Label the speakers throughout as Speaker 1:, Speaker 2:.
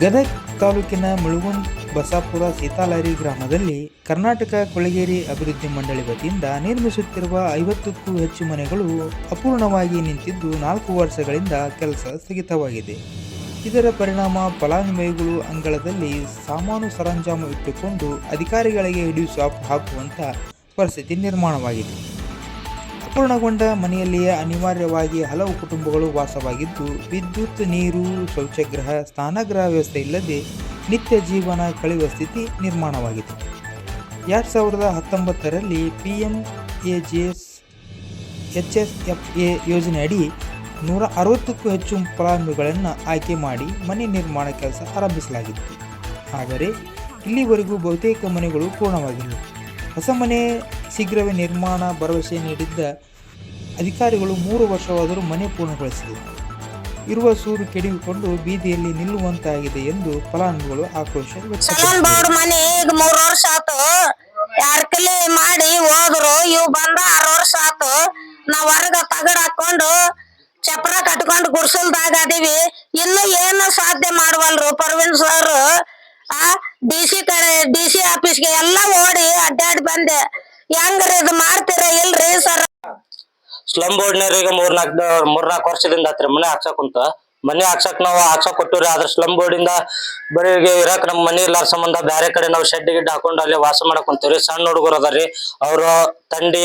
Speaker 1: ಗದಗ ತಾಲೂಕಿನ ಮುಳುಗುಂದ್ ಬಸಾಪುರ ಸೀತಾಲಾರಿ ಗ್ರಾಮದಲ್ಲಿ ಕರ್ನಾಟಕ ಕೊಳಗೇರಿ ಅಭಿವೃದ್ಧಿ ಮಂಡಳಿ ವತಿಯಿಂದ ನಿರ್ಮಿಸುತ್ತಿರುವ ಐವತ್ತಕ್ಕೂ ಹೆಚ್ಚು ಮನೆಗಳು ಅಪೂರ್ಣವಾಗಿ ನಿಂತಿದ್ದು ನಾಲ್ಕು ವರ್ಷಗಳಿಂದ ಕೆಲಸ ಸ್ಥಗಿತವಾಗಿದೆ. ಇದರ ಪರಿಣಾಮ ಫಲಾನುಭವಿಗಳು ಅಂಗಳದಲ್ಲಿ ಸಾಮಾನು ಸರಂಜಾಮು ಇಟ್ಟುಕೊಂಡು ಅಧಿಕಾರಿಗಳಿಗೆ ಹಿಡಿಯು ಸಾಪ್ ಹಾಕುವಂಥ ಪರಿಸ್ಥಿತಿ ನಿರ್ಮಾಣವಾಗಿದೆ. ಅಪೂರ್ಣಗೊಂಡ ಮನೆಯಲ್ಲಿಯೇ ಅನಿವಾರ್ಯವಾಗಿ ಹಲವು ಕುಟುಂಬಗಳು ವಾಸವಾಗಿದ್ದು, ವಿದ್ಯುತ್, ನೀರು ಶೌಚಗೃಹ ಸ್ನಾನಗೃಹ ವ್ಯವಸ್ಥೆ ಇಲ್ಲದೆ ನಿತ್ಯ ಜೀವನ ಕಳೆಯುವ ಸ್ಥಿತಿ ನಿರ್ಮಾಣವಾಗಿದೆ. ಎರಡು ಸಾವಿರದ ಹತ್ತೊಂಬತ್ತರಲ್ಲಿ P M A G S, H S F A ಯೋಜನೆಯಡಿ ನೂರ ಅರವತ್ತಕ್ಕೂ ಹೆಚ್ಚು ಫಲಾನುಭವಿಗಳನ್ನು ಆಯ್ಕೆ ಮಾಡಿ ಮನೆ ನಿರ್ಮಾಣ ಕೆಲಸ ಆರಂಭಿಸಲಾಗಿತ್ತು. ಆದರೆ, ಇಲ್ಲಿವರೆಗೂ ಬಹುತೇಕ ಮನೆಗಳು ಪೂರ್ಣವಾಗಿಲ್ಲ. ಹೊಸ ಮನೆ ಶೀಘ್ರವೇ ನಿರ್ಮಾಣ ಭರವಸೆ ನೀಡಿದ್ದ ಅಧಿಕಾರಿಗಳು ಮೂರು ವರ್ಷವಾದರೂ ಮನೆ ಪೂರ್ಣಗೊಳಿಸಿಲ್ಲ ಇರುವ ಸೂರು ಕೆಡಿಕೊಂಡು ಬೀದಿಯಲ್ಲಿ ನಿಲ್ಲುವಂತಾಗಿದೆ ಎಂದು ಫಲಾನುಭವಿಗಳು ಆಕ್ರೋಶ ವ್ಯಕ್ತಪಡಿಸಿದರು
Speaker 2: ಮನೆ ಈಗ ಮೂರ್ ವರ್ಷ ಆತು. ಮಾಡಿ ಹೋದ್ರು, ಇವ್ ಬಂದ ಆರು ವರ್ಷ ಆತು. ನಾವ್ ಹೊರಗ ತಗಡ್ ಹಾಕೊಂಡು ಚಪ್ರ ಕಟ್ಕೊಂಡು ಗುಡ್ಸಲ್ದಾಗ ಅದೀವಿ. ಇನ್ನು ಏನು ಸಾಧ್ಯ ಮಾಡವಲ್ರು? ಪರ್ವೀನ್ ಸರ್, ಆ, ಡಿ ಸಿ ಕಡೆ, ಡಿ ಸಿ ಆಫೀಸ್ಗೆ ಎಲ್ಲಾ ಓಡಿ ಅಡ್ಡಾಡಿ ಬಂದೆ. ಹೆಂಗ್ರಿ ಇದು ಮಾಡ್ತೀರ ಇಲ್ರಿ ಸರ್
Speaker 3: ಸ್ಲಮ್ ಬೋರ್ಡ್ನವ್ರಿಗೆ ಮೂರ್ನಾಕ್ ಮೂರ್ನಾಲ್ಕು ವರ್ಷದಿಂದ ಆತ್ರಿ, ಮನೆ ಹಾಕ್ಸಕ್ ಕುಂತ. ಮನೆ ಹಾಕ್ಸಕ್ ನಾವು ಹಾಕ್ಸಕ್ ಕೊಟ್ಟಿವ್ರಿ, ಆದ್ರ ಸ್ಲಮ್ ಬೋರ್ಡ್ ಇಂದ ಬರೀಗೆ ಇರಾಕ್ ನಮ್ ಮನಿ ಇಲ್ಲಾರ ಸಂಬಂಧ ಬ್ಯಾರೆ ಕಡೆ ನಾವು ಶೆಡ್ ಗಿಡ್ ಹಾಕೊಂಡು ಅಲ್ಲಿ ವಾಸ ಮಾಡಕ್ ಕುಂತೀವ್ರಿ. ಸಣ್ಣ ಹುಡುಗರು ಅದಾರಿ ಅವ್ರು ತಂಡಿ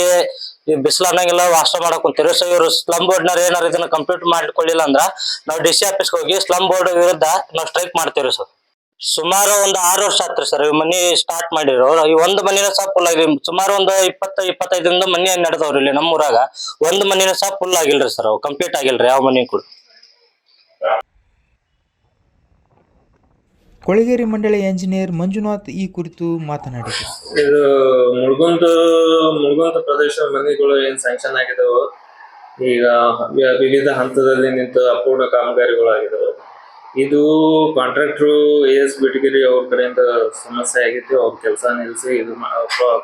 Speaker 3: ಈ ಬಿಸಿಲು ಅನ್ನಂಗಿಲ್ಲ, ವಾಸ ಮಾಡಕ್ ಸೊ ಇವ್ರು ಸ್ಲಮ್ ಬೋರ್ಡ್ನವ್ರು ಏನಾರ ಇದನ್ನ ಕಂಪ್ಲೀಟ್ ಮಾಡ್ಕೊಳ್ಳಿಲ್ಲ ಅಂದ್ರ ನಾವು ಡಿ ಸಿ ಆಫೀಸ್ಗೆ ಹೋಗಿ ಸ್ಲಮ್ ಬೋರ್ಡ್ ವಿರುದ್ಧ ನಾವು ಸ್ಟ್ರೈಕ್ ಮಾಡ್ತೀವ್ರಿ ಸರ್ ಸುಮಾರು ಒಂದು ಆರು ವರ್ಷ ಆತ್ರಿ ಸರ್ ಮನಿ ಸ್ಟಾರ್ಟ್ ಮಾಡಿರೋ ಈ ಒಂದ್ ಮನಿನ ಸಹ ಫುಲ್ ಆಗಿ ಸುಮಾರು ಒಂದು ಇಪ್ಪತ್ತ ಇಪ್ಪತ್ತೈದರಿಂದ ಮನಿ ನಡೆದವ್ರಿ ಇಲ್ಲಿ ನಮ್ಮ ಊರಾಗ ಒಂದ್ ಮನಿನ ಸಹ ಫುಲ್ ಆಗಿಲ್ರಿ ಸರ್ ಅವು ಕಂಪ್ಲೀಟ್ ಆಗಿಲ್ರಿ ಯಾವ ಮನಿ ಕೂಡ.
Speaker 1: ಕೊಳಗೇರಿ ಮಂಡಳಿ ಎಂಜಿನಿಯರ್ ಮಂಜುನಾಥ್ ಈ ಕುರಿತು ಮಾತನಾಡಿದರು.
Speaker 4: ಇದು ಮುಳುಗುಂದ ಮುಳುಗುಂದ ಪ್ರದೇಶ ಮನೆಗಳು ಏನ್ ಸ್ಯಾಂಕ್ಷನ್ ಆಗಿದಾವ ಈಗ ವಿವಿಧ ಹಂತದಲ್ಲಿ ನಿಂತು ಅಪೂರ್ಣ ಕಾಮಗಾರಿಗಳಾಗಿದಾವೆ ಇದು ಕಾಂಟ್ರಾಕ್ಟ್ರು ಎಸ್ ಬಿಟಗಿರಿ ಅವ್ರ ಕಡೆಯಿಂದ ಸಮಸ್ಯೆ ಆಗಿತ್ತು. ಅವ್ರ ಕೆಲಸ ನಿಲ್ಲಿಸಿ ಇದು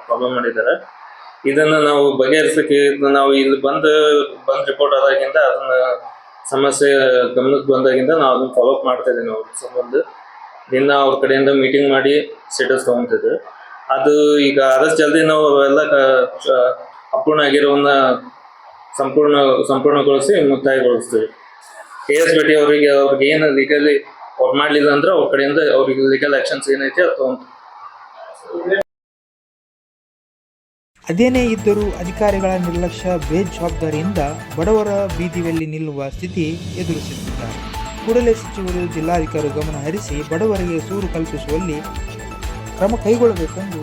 Speaker 4: ಪ್ರಾಬ್ಲಮ್ ಮಾಡಿದ್ದಾರೆ. ಇದನ್ನ ನಾವು ಬಗೆಹರಿಸಕ್ಕೆ ನಾವು ಇಲ್ಲಿ ಬಂದು, ಬಂದ್ ರಿಪೋರ್ಟ್ ಆದಾಗಿಂದ ಅದನ್ನ ಸಮಸ್ಯೆ ಗಮನಕ್ಕೆ ಬಂದಾಗಿಂದ ನಾವು ಅದನ್ನ ಫಾಲೋ ಅಪ್ ಮಾಡ್ತಾ ಇದ್ದೀವಿ ಅವ್ರ ಸಂಬಂಧ. ದಿನ ಅವ್ರ ಕಡೆಯಿಂದ ಮೀಟಿಂಗ್ ಮಾಡಿ ಸ್ಟೇಟಸ್ ತಗೊಂತಿದ್ವಿ ಅದು ಈಗ ಆದಷ್ಟು ಜಲ್ದಿ ನಾವು ಅವೆಲ್ಲ ಅಪೂರ್ಣ ಆಗಿರೋವನ್ನ ಸಂಪೂರ್ಣ, ಸಂಪೂರ್ಣಗೊಳಿಸಿ ಮುಕ್ತಾಯಗೊಳಿಸ್ತೀವಿ. ಕೆ ಎಸ್ ಭೇಟಿ ಅವರಿಗೆ ಅವ್ರಿಗೆ ಏನು ಲೀಗಲಿ ಅವ್ರು ಮಾಡ್ಲಿಲ್ಲ ಅಂದ್ರೆ ಅವ್ರ ಕಡೆಯಿಂದ ಅವ್ರಿಗೆ ಲೀಗಲ್ ಆಕ್ಷನ್ಸ್ ಏನೈತಿ ಅದು
Speaker 1: ಅದೇನೇ ಇದ್ದರೂ ಅಧಿಕಾರಿಗಳ ನಿರ್ಲಕ್ಷ್ಯ, ಬೇಜವಾಬ್ದಾರಿಯಿಂದ ಬಡವರ ಬೀದಿಯಲ್ಲಿ ನಿಲ್ಲುವ ಸ್ಥಿತಿ ಎದುರಿಸುತ್ತಿದ್ದಾರೆ ಕೂಡಲೇ ಸಚಿವರು ಜಿಲ್ಲಾಧಿಕಾರಿ ಗಮನ ಹರಿಸಿ ಬಡವರಿಗೆ ಸೂರು ಕಲ್ಪಿಸುವಲ್ಲಿ ಕ್ರಮ ಕೈಗೊಳ್ಳಬೇಕೆಂದು